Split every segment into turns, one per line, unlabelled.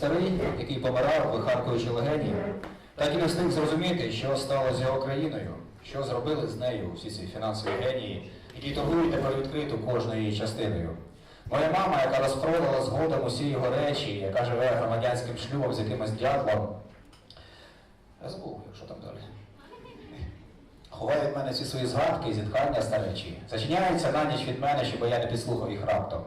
Старий, який помирав, вихаркуючи легені, так і не встиг зрозуміти, що стало з його країною, що зробили з нею всі ці фінансові генії, які торгують тепер відкрито кожною її частиною. Моя мама, яка розпродала згодом усі його речі, яка живе громадянським шлюбом з якимось дятлом. Забув, якщо там далі. Ховає від мене всі свої згадки, зітхання старечі. Зачиняється на ніч від мене, щоб я не підслухав їх раптом.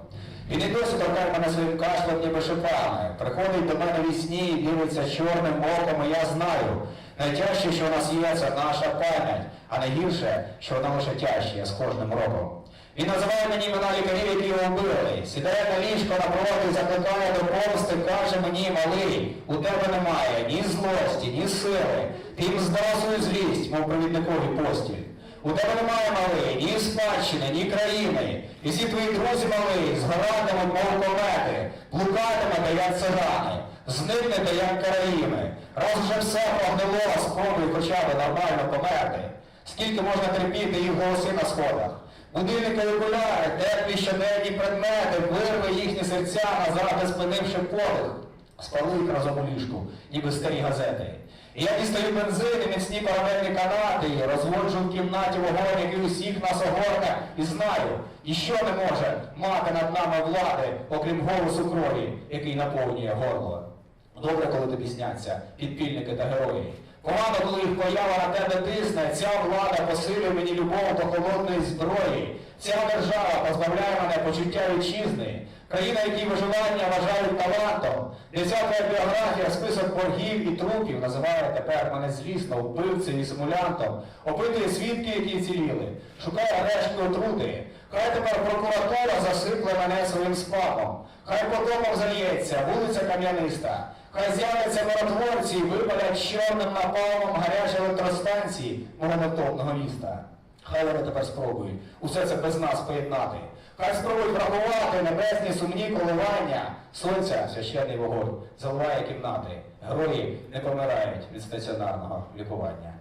І досі торкає мене своїм кашлем, ніби шипами. Приходить до мене ві сні і дивиться чорним оком, і я знаю. Найтяжче, що у нас є, це наша пам'ять, а найгірше, що вона лише тяжчає з кожним роком. Він називає мені імена лікарів, які його вбили. Сідає на ліжко напроти, закликає до помсти, каже мені, малий, у тебе немає ні злості, ні сили. Ти їм здав свою злість, мов провідникові постіль. У тебе немає малий, ні спадщини, ні країни. І всі твої друзі малий згоратимуть, мов комети, блукатимете, як цигани, зникнете, як караїми. Раз вже все прогнило, спробуй хоча б нормально померти. Скільки можна терпіти їх голоси на сходах? Будильники окуляри, теплі щоденні предмети, вирви їхні серця назад, спинивши подих. Спали їх у ліжку, ніби старі газети. І я дістаю бензин і міцні паралельні канати, розводжу в кімнаті вогонь, який усіх нас огорне, і знаю, ніщо не може мати над нами влади, окрім голосу крові, який наповнює горло. Добре, коли тобі сняться підпільники та герої. Погано, коли їх поява на тебе тисне, ця влада посилює мені любов до холодної зброї. Ця держава позбавляє мене почуття вітчизни. Країна, які виживання вважають талантом. Десята біографія, список боргів і трупів називає тепер мене злісно вбивцею і симулянтом. Опитує свідки, які вціліли. Шукає рештки отрути. Хай тепер прокуратура засипле мене своїм спамом. Хай потопом зальється, вулиця кам'яниста. Хай з'являться миротворці і випалять чорним напалмом гарячі електростанції мого міста. Хай вони тепер спробують усе це без нас поєднати. Хай спробують врахувати небесні сумні коливання. Сонця священний вогонь заливає кімнати. Герої не помирають від стаціонарного лікування.